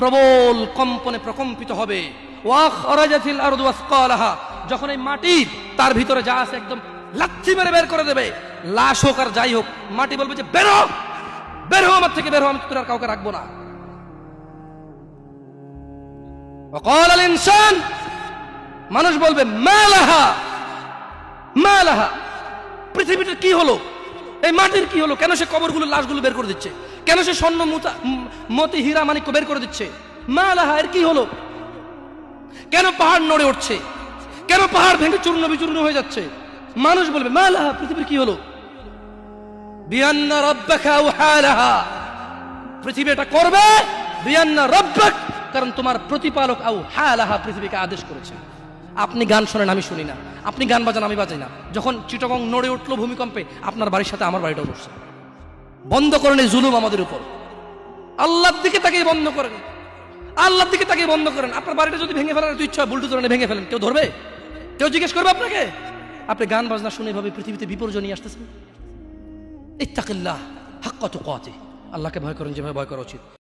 প্রবল কম্পনে প্রকম্পিত হবে। যখন এই মাটি তার ভিতরে যা আছে একদম লাচ্ছি মেরে বের করে দেবে, লাশ হোক আর যাই হোক, মাটি বলবে যে, বেরো বের হো আমার থেকে, বের হো, আমি তোর আর কাউকে রাখব না। ইনসান, মানুষ বলবে মেলাহা মেলাহা পৃথিবীটা কি হলো? এই মাটির কি হলো? কেন সে কবরগুলো, লাশগুলো বের করে দিচ্ছে? কেন সে স্বর্ণ মুতা- হীরা মানিক্য বের করে দিচ্ছে? মালাহা এর কি হলো? কেন পাহাড় নড়ে উঠছে? কেন পাহাড় ভেঙে চূর্ণ বিচূর্ণ হয়ে যাচ্ছে? মানুষ বলবে মালাহা পৃথিবীর কি হলো? বিয়ান্না রব্বাকা ওয়াহালাহা পৃথিবী এটা করবে, বিয়ান্না রব্বাক, কারণ তোমার প্রতিপালক আউ হালাহা পৃথিবীকে আদেশ করেছে। আপনি গান শোনেন, আমি শুনি না। আপনি গান বাজান, আমি বাজাই না। যখন চিটগং নড়ে উঠল ভূমিকম্পে, আপনার বাড়ির সাথে আমার বাড়িটাও নড়ছে বন্ধ করেন এই জুলুম আমাদের উপর। আল্লাহর দিকে তাকিয়ে বন্ধ করেন। আল্লাহর দিকে তাকিয়ে বন্ধ করেন। আপনার বাড়িটা যদি ভেঙে ফেলার ইচ্ছা বুলটু ধরে ভেঙে ফেলেন। কেউ ধরবে? কেউ জিজ্ঞেস করবে আপনাকে? আপনি গান বাজনা শুনে এভাবে পৃথিবীতে বিপর্যয় নিয়ে আসতেছেন? ইত্তাকিল্লাহ হাক্কাতু কাতি আল্লাহকে ভয় করেন, যেভাবে ভয় করা উচিত।